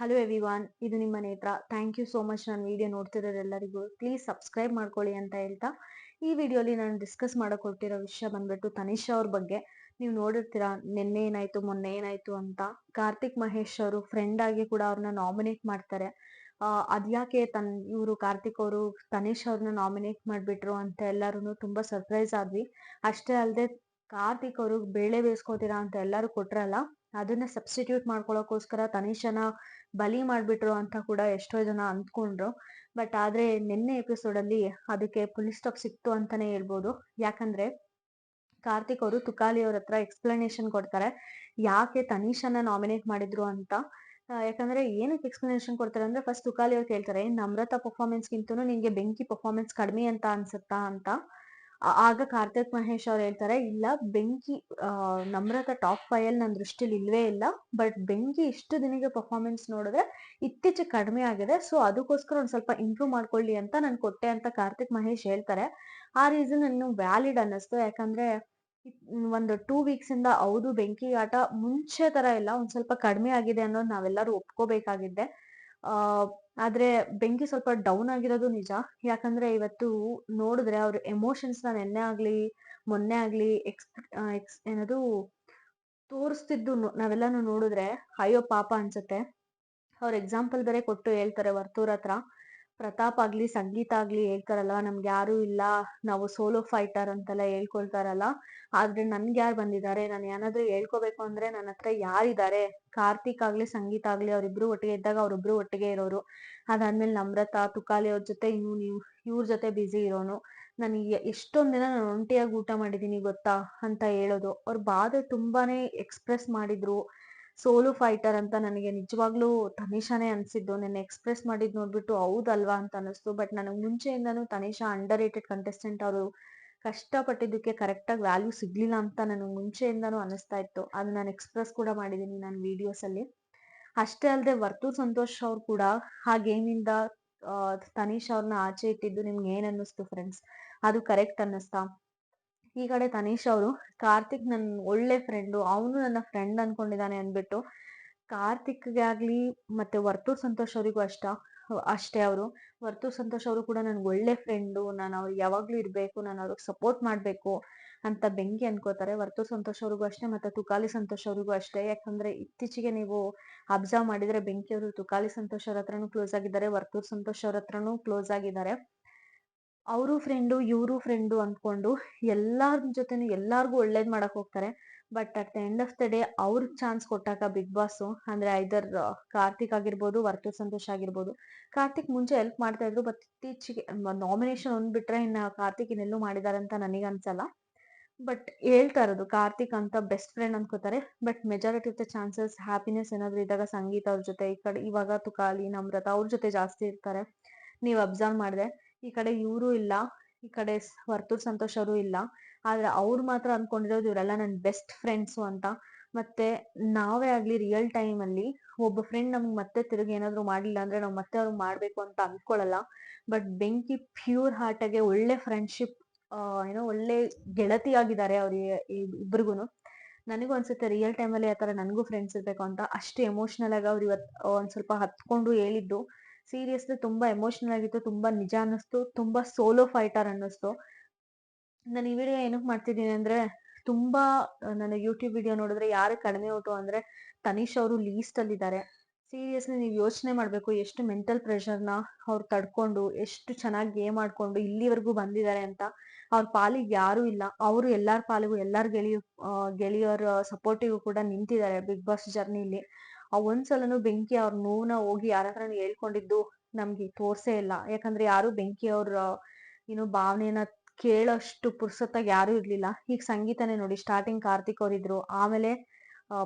Hello ಎವಿವಾನ್ ಇದು ನಿಮ್ಮ Netra. Thank you so much ನಾನು ವಿಡಿಯೋ ನೋಡ್ತಿರೋರೆಲ್ಲರಿಗೂ. ಪ್ಲೀಸ್ ಸಬ್ಸ್ಕ್ರೈಬ್ ಮಾಡ್ಕೊಳ್ಳಿ ಅಂತ ಹೇಳ್ತಾ, ಈ ವಿಡಿಯೋಲಿ ನಾನು ಡಿಸ್ಕಸ್ ಮಾಡಕ್ ಹೊರಟಿರೋ ವಿಷಯ ಬಂದ್ಬಿಟ್ಟು ತನಿಷ್ ಅವ್ರ ಬಗ್ಗೆ. ನೀವು ನೋಡಿರ್ತೀರಾ, ನಿನ್ನೆ ಏನಾಯ್ತು, ಮೊನ್ನೆ ಏನಾಯ್ತು ಅಂತ. ಕಾರ್ತಿಕ್ ಮಹೇಶ್ ಅವರು ಫ್ರೆಂಡ್ ಆಗಿ ಕೂಡ ಅವ್ರನ್ನ ನಾಮಿನೇಟ್ ಮಾಡ್ತಾರೆ. ಅದ್ಯಾಕೆ ತನ್, ಇವರು ಕಾರ್ತಿಕ್ ಅವರು ತನಿಷ್ ಅವ್ರನ್ನ ನಾಮಿನೇಟ್ ಮಾಡ್ಬಿಟ್ರು ಅಂತ ಎಲ್ಲರೂ ತುಂಬಾ ಸರ್ಪ್ರೈಸ್ ಆದ್ವಿ. ಅಷ್ಟೇ ಅಲ್ಲದೆ ಕಾರ್ತಿಕ್ ಅವರು ಬೇಳೆ ಬೇಯಿಸ್ಕೋತೀರಾ ಅಂತ ಎಲ್ಲರೂ ಕೊಟ್ರಲ್ಲ ಅದನ್ನ ಸಬ್ಸ್ಟಿಟ್ಯೂಟ್ ಮಾಡ್ಕೊಳ್ಳೋಕೋಸ್ಕರ ತನಿಷನ ಬಲಿ ಮಾಡಿಬಿಟ್ರು ಅಂತ ಕೂಡ ಎಷ್ಟೋ ಜನ ಅಂದ್ಕೊಂಡ್ರು. ಬಟ್ ಆದ್ರೆ ನಿನ್ನೆ ಎಪಿಸೋಡ್ ಅಲ್ಲಿ ಅದಕ್ಕೆ ಫುಲ್ ಸ್ಟಾಪ್ ಸಿಕ್ತು ಅಂತಾನೆ ಹೇಳ್ಬೋದು. ಯಾಕಂದ್ರೆ ಕಾರ್ತಿಕ್ ಅವರು ತುಕಾಲಿ ಅವ್ರ ಹತ್ರ ಎಕ್ಸ್ಪ್ಲನೇಷನ್ ಕೊಡ್ತಾರೆ. ಯಾಕೆ ತನಿಷನ ನಾಮಿನೇಟ್ ಮಾಡಿದ್ರು ಅಂತ? ಯಾಕಂದ್ರೆ ಏನಕ್ಕೆ ಎಕ್ಸ್ಪ್ಲನೇಷನ್ ಕೊಡ್ತಾರೆ ಅಂದ್ರೆ ಫಸ್ಟ್ ತುಕಾಲಿ ಅವ್ರು ಕೇಳ್ತಾರೆ ನಮ್ರತಾ ಪರ್ಫಾರ್ಮೆನ್ಸ್ ಗಿಂತನು ನಿಂಗೆ ಬೆಂಕಿ ಪರ್ಫಾರ್ಮೆನ್ಸ್ ಕಡಿಮೆ ಅಂತ ಅನ್ಸುತ್ತಾ? ಅಂತ. ಆಗ ಕಾರ್ತಿಕ್ ಮಹೇಶ್ ಅವ್ರು ಹೇಳ್ತಾರೆ, ಇಲ್ಲ, ಬೆಂಕಿ ನಮ್ರತ ಟಾಪ್ ಫೈವ್ ಅಲ್ಲಿ ನನ್ನ ದೃಷ್ಟಿಲಿ ಇಲ್ವೇ ಇಲ್ಲ ಬಟ್ ಬೆಂಕಿ ಇಷ್ಟು ದಿನಕ್ಕೆ ಪರ್ಫಾರ್ಮೆನ್ಸ್ ನೋಡಿದ್ರೆ ಇತ್ತೀಚೆಗೆ ಕಡಿಮೆ ಆಗಿದೆ ಸೊ ಅದಕ್ಕೋಸ್ಕರ ಒಂದು ಸ್ವಲ್ಪ ಇಂಪ್ರೂವ್ ಮಾಡ್ಕೊಳ್ಳಿ ಅಂತ ನಾನು ಕೊಟ್ಟೆ ಅಂತ ಕಾರ್ತಿಕ್ ಮಹೇಶ್ ಹೇಳ್ತಾರೆ. ಆ ರೀಸನ್ ಇನ್ನು ವ್ಯಾಲಿಡ್ ಅನ್ನಿಸ್ತು, ಯಾಕಂದ್ರೆ ಒಂದು ಟೂ ವೀಕ್ಸ್ ಇಂದ ಹೌದು, ಬೆಂಕಿ ಆಟ ಮುಂಚೆ ತರ ಇಲ್ಲ, ಒಂದ್ ಸ್ವಲ್ಪ ಕಡಿಮೆ ಆಗಿದೆ ಅನ್ನೋದು ನಾವೆಲ್ಲರೂ ಒಪ್ಕೋಬೇಕಾಗಿದ್ದೆ. ಆ ಆದ್ರೆ ಬೆಂಕಿ ಸ್ವಲ್ಪ ಡೌನ್ ಆಗಿರೋದು ನಿಜ. ಯಾಕಂದ್ರೆ ಇವತ್ತು ನೋಡಿದ್ರೆ ಅವ್ರ ಎಮೋಷನ್ಸ್ನ ನೆನ್ನೆ ಆಗ್ಲಿ, ಮೊನ್ನೆ ಆಗ್ಲಿ ಎಕ್ಸ್ ಏನದು ತೋರಿಸ್ತಿದ್ದು ನಾವೆಲ್ಲಾನು ನೋಡಿದ್ರೆ, ಅಯ್ಯೋ ಪಾಪ ಅನ್ಸುತ್ತೆ. ಅವ್ರ ಎಕ್ಸಾಂಪಲ್ ಬೇರೆ ಕೊಟ್ಟು ಹೇಳ್ತಾರೆ ವರ್ತೂರ್ ಹತ್ರ. ಪ್ರತಾಪ್ ಆಗ್ಲಿ, ಸಂಗೀತ ಆಗ್ಲಿ ಹೇಳ್ತಾರಲ್ಲ ನಮ್ಗೆ ಯಾರು ಇಲ್ಲ. ನಾವು ಸೋಲೋ ಫೈಟರ್ ಅಂತೆಲ್ಲ ಹೇಳ್ಕೊಳ್ತಾರಲ್ಲ. ಆದ್ರೆ ನನ್ಗೆ ಯಾರು ಬಂದಿದ್ದಾರೆ? ನಾನು ಏನಾದ್ರೂ ಹೇಳ್ಕೋಬೇಕು ಅಂದ್ರೆ ನನ್ನ ಹತ್ರ ಯಾರಿದ್ದಾರೆ? ಕಾರ್ತಿಕ್ ಆಗ್ಲಿ, ಸಂಗೀತ ಆಗ್ಲಿ ಅವ್ರಿಬ್ರು ಒಟ್ಟಿಗೆ ಇದ್ದಾಗ ಅವ್ರಿಬ್ರು ಒಟ್ಟಿಗೆ ಇರೋರು. ಅದಾದ್ಮೇಲೆ ನಮ್ರತಾ, ತುಕಾಲಿ ಅವ್ರ ಜೊತೆ ಇನ್ನು ನೀವು, ಇವ್ರ ಜೊತೆ ಬ್ಯುಸಿ ಇರೋನು. ನನಗೆ ಎಷ್ಟೊಂದ್ ದಿನ ನಾನು ಒಂಟಿಯಾಗಿ ಊಟ ಮಾಡಿದೀನಿ ಗೊತ್ತಾ ಅಂತ ಹೇಳೋದು. ಅವ್ರ ಬಾಧೆ ತುಂಬಾನೇ ಎಕ್ಸ್ಪ್ರೆಸ್ ಮಾಡಿದ್ರು. ಸೋಲು ಫೈಟರ್ ಅಂತ ನನಗೆ ನಿಜವಾಗ್ಲೂ ತನಿಷಾನೇ ಅನಿಸಿದ್ದು. ನೆನ್ನೆ ಎಕ್ಸ್ಪ್ರೆಸ್ ಮಾಡಿದ್ ನೋಡ್ಬಿಟ್ಟು ಹೌದಲ್ವಾ ಅಂತ ಅನಿಸ್ತು ಬಟ್ ನನಗೆ ಮುಂಚೆಯಿಂದನೂ ತನಿಷಾ ಅಂಡರ್ ರೇಟೆಡ್ ಕಂಟೆಸ್ಟೆಂಟ್ ಅವರು ಕಷ್ಟಪಟ್ಟಿದ್ದಕ್ಕೆ ಕರೆಕ್ಟಾಗಿ ವ್ಯಾಲ್ಯೂ ಸಿಗ್ಲಿಲ್ಲ ಅಂತ ನನಗೆ ಮುಂಚೆಯಿಂದನೂ ಅನಿಸ್ತಾ ಇತ್ತು. ಅದು ನಾನು ಎಕ್ಸ್ಪ್ರೆಸ್ ಕೂಡ ಮಾಡಿದ್ದೀನಿ ನನ್ನ ವೀಡಿಯೋಸಲ್ಲಿ ಅಷ್ಟೇ ಅಲ್ಲದೆ ವರ್ತು ಸಂತೋಷ್ ಅವ್ರು ಕೂಡ ಆ ಗೇಮಿಂದ ತನೀಶ್ ಅವ್ರನ್ನ ಆಚೆ ಇಟ್ಟಿದ್ದು ನಿಮ್ಗೆ ಏನನ್ನಿಸ್ತು ಫ್ರೆಂಡ್ಸ್ ಅದು ಕರೆಕ್ಟ್ ಅನ್ನಿಸ್ತಾ. ಈ ಕಡೆ ತನೀಶ್ ಅವರು, ಕಾರ್ತಿಕ್ ನನ್ನ ಒಳ್ಳೆ ಫ್ರೆಂಡು ಅವನು ನನ್ನ ಫ್ರೆಂಡ್ ಅನ್ಕೊಂಡಿದ್ದಾನೆ ಅಂದ್ಬಿಟ್ಟು ಕಾರ್ತಿಕ್ಗೆ ಆಗಲಿ ಮತ್ತೆ ವರ್ತೂರ್ ಸಂತೋಷ್ ಅವರಿಗೂ ಅಷ್ಟ, ಅಷ್ಟೇ ಅವರು. ವರ್ತೂರ್ ಸಂತೋಷ್ ಅವರು ಕೂಡ ನನ್ಗೆ ಒಳ್ಳೆ ಫ್ರೆಂಡು ನಾನು ಅವ್ರು ಯಾವಾಗಲೂ ಇರ್ಬೇಕು, ನಾನು ಅವ್ರಿಗೆ ಸಪೋರ್ಟ್ ಮಾಡಬೇಕು ಅಂತ ಬೆಂಕಿ ಅನ್ಕೋತಾರೆ. ವರ್ತೂರ್ ಸಂತೋಷ್ ಅವ್ರಿಗೂ ಅಷ್ಟೇ ಮತ್ತೆ ತುಕಾಲಿ ಸಂತೋಷ್ ಅವ್ರಿಗೂ ಅಷ್ಟೇ. ಯಾಕಂದ್ರೆ ಇತ್ತೀಚೆಗೆ ನೀವು ಅಬ್ಸರ್ವ್ ಮಾಡಿದ್ರೆ ಬೆಂಕಿ ಅವರು ತುಕಾಲಿ ಸಂತೋಷ್ ಅವ್ರ ಹತ್ರನೂ ಕ್ಲೋಸ್ ಆಗಿದ್ದಾರೆ, ವರ್ತೂರ್ ಸಂತೋಷ್ ಅವ್ರ ಹತ್ರನೂ ಕ್ಲೋಸ್ ಆಗಿದ್ದಾರೆ. ಅವರು ಫ್ರೆಂಡು ಇವರು ಫ್ರೆಂಡು ಅಂದ್ಕೊಂಡು ಎಲ್ಲಾರ ಜೊತೆನೂ ಎಲ್ಲರಿಗೂ ಒಳ್ಳೇದು ಮಾಡಕ್ಕೆ ಹೋಗ್ತಾರೆ. But at the end of the day ಅವ್ರಿಗೆ ಚಾನ್ಸ್ ಕೊಟ್ಟಾಗ ಬಿಗ್ ಬಾಸು ಅಂದರೆ ಐದರ್ ಕಾರ್ತಿಕ್ ಆಗಿರ್ಬೋದು ವರ್ತು ಸಂತೋಷ್ ಆಗಿರ್ಬೋದು. ಕಾರ್ತಿಕ್ ಮುಂಚೆ ಹೆಲ್ಪ್ ಮಾಡ್ತಾ ಇದ್ರು ಬಟ್ ಇತ್ತೀಚೆಗೆ ನಾಮಿನೇಷನ್ ಒಂದು ಬಿಟ್ಟರೆ ಇನ್ನು ಕಾರ್ತಿಕ್ ಇನ್ನೆಲ್ಲೂ ಮಾಡಿದ್ದಾರೆ ಅಂತ ನನಗೆ ಅನ್ಸಲ್ಲ. ಬಟ್ ಹೇಳ್ತಾ ಇರೋದು, ಕಾರ್ತಿಕ್ ಅಂತ ಬೆಸ್ಟ್ ಫ್ರೆಂಡ್ ಅನ್ಕೋತಾರೆ. But majority of the chances happiness ಏನಾದರೂ ಇದ್ದಾಗ ಸಂಗೀತ ಅವ್ರ ಜೊತೆ, ಈ ಕಡೆ ಇವಾಗ ತುಕಾಲಿ, ನಮ್ರತ ಅವ್ರ ಜೊತೆ ಜಾಸ್ತಿ ಇರ್ತಾರೆ. ನೀವು ಅಬ್ಸರ್ವ್ ಮಾಡಿದ್ರೆ ಈ ಕಡೆ ಇವರು ಇಲ್ಲ, ಈ ಕಡೆ ವರ್ತೂರ್ ಸಂತೋಷ್ ಅವರು ಇಲ್ಲ. ಆದ್ರೆ ಅವ್ರು ಮಾತ್ರ ಅಂದ್ಕೊಂಡಿರೋದು ಇವರೆಲ್ಲ ನನ್ನ ಬೆಸ್ಟ್ ಫ್ರೆಂಡ್ಸು ಅಂತ. ಮತ್ತೆ ನಾವೇ ಆಗಲಿ ರಿಯಲ್ ಟೈಮ್ ಅಲ್ಲಿ ಒಬ್ಬ ಫ್ರೆಂಡ್ ನಮ್ಗೆ ಮತ್ತೆ ತಿರುಗಿ ಏನಾದರೂ ಮಾಡಲಿಲ್ಲ ಅಂದ್ರೆ ನಾವು ಮತ್ತೆ ಅವ್ರು ಮಾಡಬೇಕು ಅಂತ ಅಂದ್ಕೊಳ್ಳಲ್ಲ ಬಟ್ ಬೆಂಕಿ ಪ್ಯೂರ್ ಹಾರ್ಟಾಗೆ ಒಳ್ಳೆ ಫ್ರೆಂಡ್ಶಿಪ್ ಏನೋ ಒಳ್ಳೆ ಗೆಳತಿ ಆಗಿದ್ದಾರೆ ಅವ್ರಿಗೆ ಇಬ್ರಿಗೂನು. ನನಗೂ ಅನ್ಸುತ್ತೆ ರಿಯಲ್ ಟೈಮ್ ಅಲ್ಲಿ ಥರ ನನಗೂ ಫ್ರೆಂಡ್ಸ್ ಇರ್ಬೇಕು ಅಂತ. ಅಷ್ಟು ಎಮೋಷನಲ್ ಆಗಿ ಅವ್ರು ಇವತ್ತು ಒಂದು ಸ್ವಲ್ಪ ಹತ್ಕೊಂಡು ಹೇಳಿದ್ದು. ಸೀರಿಯಸ್ಲಿ ತುಂಬಾ ಎಮೋಷನಲ್ ಆಗಿತ್ತು, ತುಂಬಾ ನಿಜ ಅನ್ನಿಸ್ತು, ತುಂಬಾ ಸೋಲೋ ಫೈಟರ್ ಅನ್ನಿಸ್ತು. ನಾನು ಈ ವಿಡಿಯೋ ಏನಕ್ಕೆ ಮಾಡ್ತಿದ್ದೀನಿ ಅಂದ್ರೆ, ತುಂಬಾ ನನ್ನ ಯೂಟ್ಯೂಬ್ ವಿಡಿಯೋ ನೋಡಿದ್ರೆ ಯಾರು ಕಡಿಮೆ ಉಂಟು ಅಂದ್ರೆ ತನೀಶ್ ಅವರು ಲೀಸ್ಟ್ ಅಲ್ಲಿ ಇದ್ದಾರೆ. ಸೀರಿಯಸ್ಲಿ ನೀವು ಯೋಚನೆ ಮಾಡ್ಬೇಕು ಎಷ್ಟು ಮೆಂಟಲ್ ಪ್ರೆಷರ್ನ ಅವ್ರು ತಡ್ಕೊಂಡು, ಎಷ್ಟು ಚೆನ್ನಾಗಿ ಗೇಮ್ ಮಾಡ್ಕೊಂಡು ಇಲ್ಲಿವರೆಗೂ ಬಂದಿದ್ದಾರೆ ಅಂತ ಅವ್ರ ಪಾಲಿಗೆ ಯಾರು ಇಲ್ಲ. ಅವರು ಎಲ್ಲರ ಪಾಲಿಗೂ, ಎಲ್ಲರ ಗೆಳೆಯ ಗೆಳೆಯರ ಸಪೋರ್ಟಿಗೂ ಕೂಡ ನಿಂತಿದ್ದಾರೆ ಬಿಗ್ ಬಾಸ್ ಜರ್ನಿಲಿ ಆ ಒಂದ್ಸಲನು ಬೆಂಕಿ ಅವ್ರ ನೋವನ್ನ ಹೋಗಿ ಯಾರ ಹತ್ರನು ಹೇಳ್ಕೊಂಡಿದ್ದು ನಮ್ಗೆ ತೋರ್ಸೇ ಇಲ್ಲ. ಯಾಕಂದ್ರೆ ಯಾರು ಬೆಂಕಿ ಅವ್ರ ಏನು ಭಾವನೆಯನ್ನ ಕೇಳೋಷ್ಟು ಪುರ್ಸತ್ತಾಗಿ ಯಾರು ಇರ್ಲಿಲ್ಲ. ಈಗ ಸಂಗೀತನೇ ನೋಡಿ ಸ್ಟಾರ್ಟಿಂಗ್ ಕಾರ್ತಿಕ್ ಅವ್ರಿದ್ರು ಆಮೇಲೆ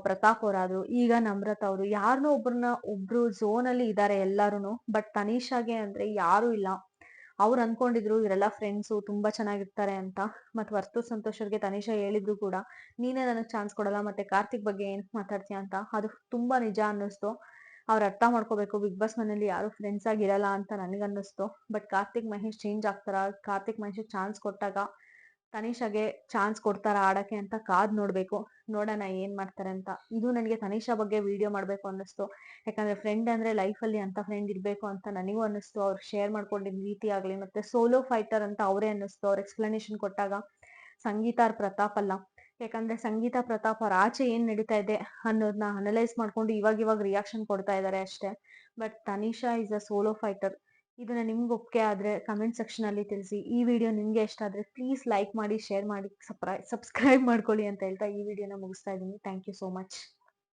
ಪ್ರತಾಪ್ ಅವರಾದ್ರು ಈಗ ನಮ್ರತ್ ಅವರು ಯಾರನ್ನೋ ಒಬ್ರನ್ನ, ಒಬ್ರು ಝೋನ್ ಅಲ್ಲಿ ಇದಾರೆ ಎಲ್ಲಾರು ಬಟ್ ತನಿಷಾಗೆ ಅಂದ್ರೆ ಯಾರು ಇಲ್ಲ. ಅವ್ರು ಅನ್ಕೊಂಡಿದ್ರು, ಇವರೆಲ್ಲ ಫ್ರೆಂಡ್ಸು ತುಂಬಾ ಚೆನ್ನಾಗಿರ್ತಾರೆ ಅಂತ. ಮತ್ತೆ ವರ್ತು ಸಂತೋಷ್ ಅವ್ರಿಗೆ ತನಿಷಾ ಹೇಳಿದ್ರು ಕೂಡ, ನೀನೇ ನನಗೆ ಚಾನ್ಸ್ ಕೊಡಲ್ಲ, ಮತ್ತೆ ಕಾರ್ತಿಕ್ ಬಗ್ಗೆ ಏನ್ ಮಾತಾಡ್ತೀಯ ಅಂತ, ಅದು ತುಂಬಾ ನಿಜ ಅನ್ನಿಸ್ತು. ಅವ್ರು ಅರ್ಥ ಮಾಡ್ಕೋಬೇಕು, ಬಿಗ್ ಬಾಸ್ ಮನೇಲಿ ಯಾರು ಫ್ರೆಂಡ್ಸ್ ಆಗಿರಲ್ಲ ಅಂತ ನನಗನ್ನಿಸ್ತು ಬಟ್ ಕಾರ್ತಿಕ್ ಮಹೇಶ್ ಚೇಂಜ್ ಆಗ್ತಾರ, ಕಾರ್ತಿಕ್ ಮಹೇಶ್ ಚಾನ್ಸ್ ಕೊಟ್ಟಾಗ ತನಿಷಾಗೆ ಚಾನ್ಸ್ ಕೊಡ್ತಾರ ಆಡಕ್ಕೆ ಅಂತ ಕಾದ್ ನೋಡ್ಬೇಕು. ನೋಡೋಣ ಏನ್ ಮಾಡ್ತಾರೆ ಅಂತ. ಇದು ನನಗೆ ತನಿಷಾ ಬಗ್ಗೆ ವಿಡಿಯೋ ಮಾಡ್ಬೇಕು ಅನ್ನಿಸ್ತು. ಯಾಕಂದ್ರೆ ಫ್ರೆಂಡ್ ಅಂದ್ರೆ ಲೈಫ್ ಅಲ್ಲಿ ಅಂತ ಫ್ರೆಂಡ್ ಇರ್ಬೇಕು ಅಂತ ನನಗೂ ಅನ್ನಿಸ್ತು. ಅವ್ರು ಶೇರ್ ಮಾಡ್ಕೊಂಡಿದ್ದ ರೀತಿ ಆಗ್ಲಿ ಮತ್ತೆ ಸೋಲೋ ಫೈಟರ್ ಅಂತ ಅವರೇ ಅನ್ನಿಸ್ತು. ಅವ್ರ ಎಕ್ಸ್ಪ್ಲನೇಷನ್ ಕೊಟ್ಟಾಗ ಸಂಗೀತ ಅವ್ರ ಪ್ರತಾಪ್ ಅಲ್ಲ. ಯಾಕಂದ್ರೆ ಸಂಗೀತ, ಪ್ರತಾಪ್ ಅವ್ರ ಆಚೆ ಏನ್ ನಡೀತಾ ಇದೆ ಅನ್ನೋದನ್ನ ಅನಲೈಸ್ ಮಾಡ್ಕೊಂಡು ಇವಾಗ ಇವಾಗ ರಿಯಾಕ್ಷನ್ ಕೊಡ್ತಾ ಇದ್ದಾರೆ ಅಷ್ಟೇ. But Tanisha is a solo fighter ಇದನ್ನ ನಿಮ್ಗೆ ಒಪ್ಪಿಗೆ ಆದ್ರೆ ಕಮೆಂಟ್ ಸೆಕ್ಷನ್ ಅಲ್ಲಿ ತಿಳಿಸಿ. ಈ ವಿಡಿಯೋ ನಿಮಗೆ ಇಷ್ಟ ಆದ್ರೆ ಪ್ಲೀಸ್ ಲೈಕ್ ಮಾಡಿ ಶೇರ್ ಮಾಡಿ ಸಪ್ರೈ ಸಬ್ಸ್ಕ್ರೈಬ್ ಮಾಡ್ಕೊಳ್ಳಿ ಅಂತ ಹೇಳ್ತಾ ಈ ವಿಡಿಯೋನ ಮುಗಿಸ್ತಾ ಇದ್ದೀನಿ. Thank you so much